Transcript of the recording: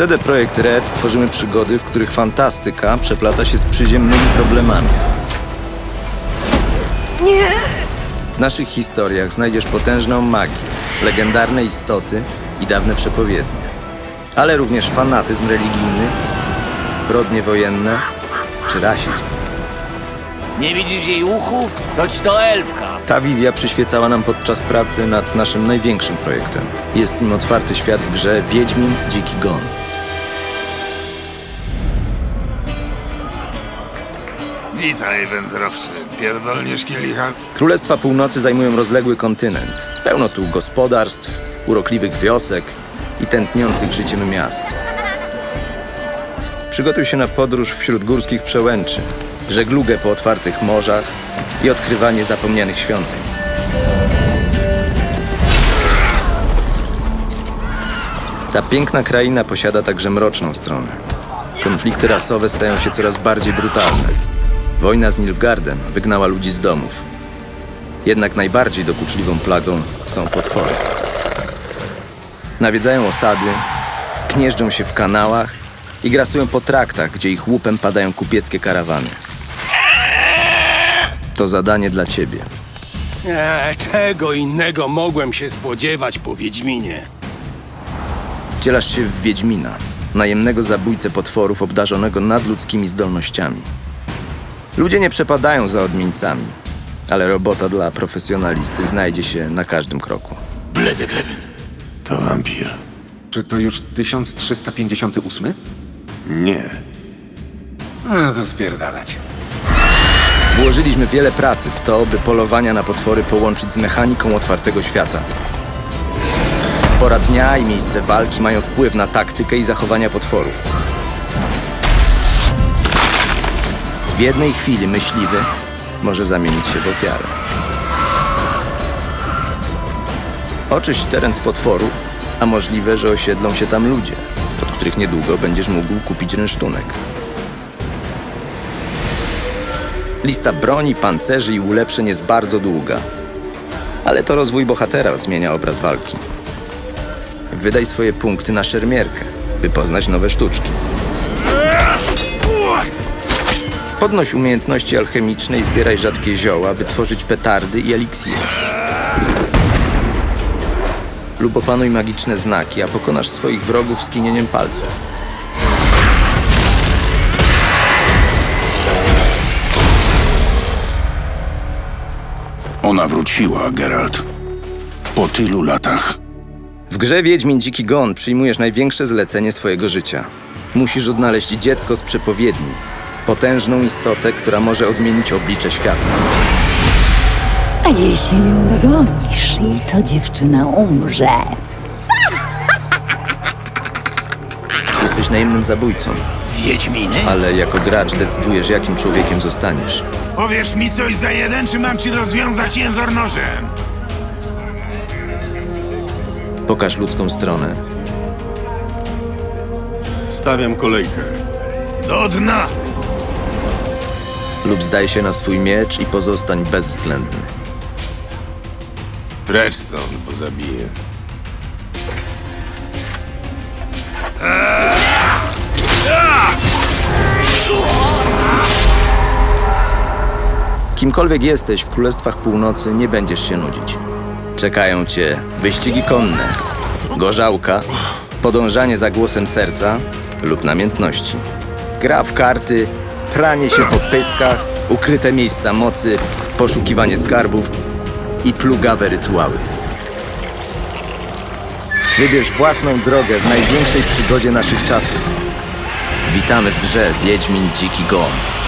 CD Projekt Red tworzymy przygody, w których fantastyka przeplata się z przyziemnymi problemami. Nie! W naszych historiach znajdziesz potężną magię, legendarne istoty i dawne przepowiednie. Ale również fanatyzm religijny, zbrodnie wojenne czy rasizm. Nie widzisz jej uchów? Choć to elfka. Ta wizja przyświecała nam podczas pracy nad naszym największym projektem. Jest nim otwarty świat w grze Wiedźmin Dziki Gon. Witaj, wędrowcy. Pierdolniesz kielicha? Królestwa Północy zajmują rozległy kontynent. Pełno tu gospodarstw, urokliwych wiosek i tętniących życiem miast. Przygotuj się na podróż wśród górskich przełęczy, żeglugę po otwartych morzach i odkrywanie zapomnianych świątyń. Ta piękna kraina posiada także mroczną stronę. Konflikty rasowe stają się coraz bardziej brutalne. Wojna z Nilfgaardem wygnała ludzi z domów. Jednak najbardziej dokuczliwą plagą są potwory. Nawiedzają osady, gnieżdżą się w kanałach i grasują po traktach, gdzie ich łupem padają kupieckie karawany. To zadanie dla ciebie. Eee, czego innego mogłem się spodziewać po Wiedźminie? Wcielasz się w Wiedźmina, najemnego zabójcę potworów obdarzonego nadludzkimi zdolnościami. Ludzie nie przepadają za odmieńcami, ale robota dla profesjonalisty znajdzie się na każdym kroku. To wampir. Czy to już 1358? Nie. No to spierdalać. Włożyliśmy wiele pracy w to, by polowania na potwory połączyć z mechaniką otwartego świata. Pora dnia i miejsce walki mają wpływ na taktykę i zachowania potworów. W jednej chwili myśliwy może zamienić się w ofiarę. Oczyść teren z potworów, a możliwe, że osiedlą się tam ludzie, od których niedługo będziesz mógł kupić rynsztunek. Lista broni, pancerzy i ulepszeń jest bardzo długa. Ale to rozwój bohatera zmienia obraz walki. Wydaj swoje punkty na szermierkę, by poznać nowe sztuczki. Podnoś umiejętności alchemiczne i zbieraj rzadkie zioła, by tworzyć petardy i eliksiry. Lub opanuj magiczne znaki, a pokonasz swoich wrogów skinieniem palców. Ona wróciła, Geralt. Po tylu latach. W grze Wiedźmin Dziki Gon przyjmujesz największe zlecenie swojego życia. Musisz odnaleźć dziecko z przepowiedni. Potężną istotę, która może odmienić oblicze świata. A jeśli ją dogonisz i to dziewczyna umrze, Jesteś najemnym zabójcą, Wiedźminy? ale jako gracz decydujesz, jakim człowiekiem zostaniesz. Powiesz mi coś za jeden, czy mam ci rozwiązać jęzor nożem? Pokaż ludzką stronę. Stawiam kolejkę. Do dna! Lub zdaj się na swój miecz i pozostań bezwzględny. Precz stąd, bo zabiję. Kimkolwiek jesteś w Królestwach Północy, nie będziesz się nudzić. Czekają cię wyścigi konne, gorzałka, podążanie za głosem serca lub namiętności. Gra w karty, pranie się po pyskach, ukryte miejsca mocy, poszukiwanie skarbów i plugawe rytuały. Wybierz własną drogę w największej przygodzie naszych czasów. Witamy w grze Wiedźmin Dziki Gon.